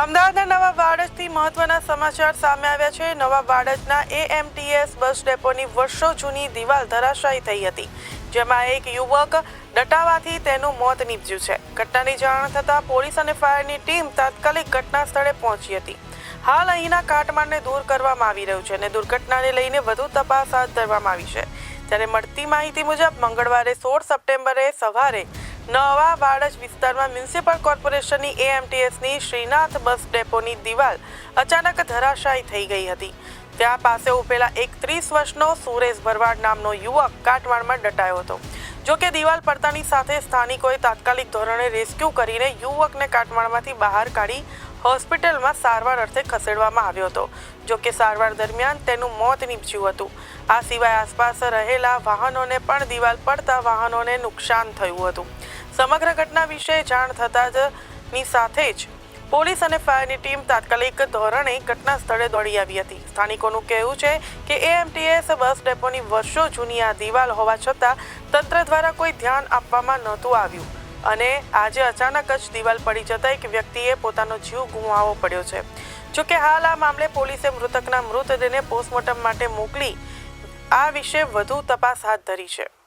અમદાવાદના નવા વાડજથી મહત્વના સમાચાર સામે આવ્યા છે. નવા વાડજના એએમટીએસ બસ ડેપોની વર્ષો જૂની દિવાલ ધરાશાયી થઈ હતી, જેમાં એક યુવક ડટાવાથી તેનું મોત નીપજ્યું છે. ઘટનાની જાણ થતાં પોલીસ અને ફાયરની ટીમ તાત્કાલિક ઘટના સ્થળે પહોંચી હતી. હાલ અહીંના કાટમાળને દૂર કરવામાં આવી રહ્યું છે અને દુર્ઘટનાને લઈને વધુ તપાસ હાથ ધરવામાં આવી છે. ત્યારે મળતી માહિતી મુજબ, મંગળવારે સોળ સપ્ટેમ્બરે સવારે નવા વાડજ વિસ્તારમાં મ્યુનિસિપલ કોર્પોરેશનની એએમટીએસની શ્રીનાથ બસ ડેપોની દિવાલ અચાનક ધરાશાયી થઈ ગઈ હતી. ત્યાં પાસે ઉભેલા એક ત્રીસ વર્ષનો સુરેશ ભરવાડ નામનો યુવક કાટવાળમાં દટાયો હતો. જો કે દિવાલ પડતાની સાથે સ્થાનિકોએ તાત્કાલિક ધોરણે રેસ્ક્યુ કરીને યુવકને કાટમાળમાંથી બહાર કાઢી હોસ્પિટલમાં સારવાર અર્થે ખસેડવામાં આવ્યો હતો. જો કે સારવાર દરમિયાન તેનું મોત નીપજ્યું હતું. આ સિવાય આસપાસ રહેલા વાહનોને પણ દિવાલ પડતા વાહનોને નુકસાન થયું હતું. સમગ્ર ઘટના વિશે જાણ થતાં જ ની સાથે જ પોલીસ અને ફાયરની ટીમ તાત્કાલિક ધોરણે ઘટના સ્થળે દોડી આવી હતી. સ્થાનિકોનું કહેવું છે કે એએમટીએસ બસ ડેપોની વર્ષો જૂની આ દિવાલ હોવા છતાં તંત્ર દ્વારા કોઈ ધ્યાન આપવામાં નહોતું આવ્યું અને આજે અચાનક જ દિવાલ પડી જતાં એક વ્યક્તિએ પોતાનો જીવ ગુમાવવો પડ્યો છે. જો કે હાલ આ મામલે પોલીસે મૃતકના મૃતદેહને પોસ્ટમોર્ટમ માટે મોકલી આ વિશે વધુ તપાસ હાથ ધરી છે.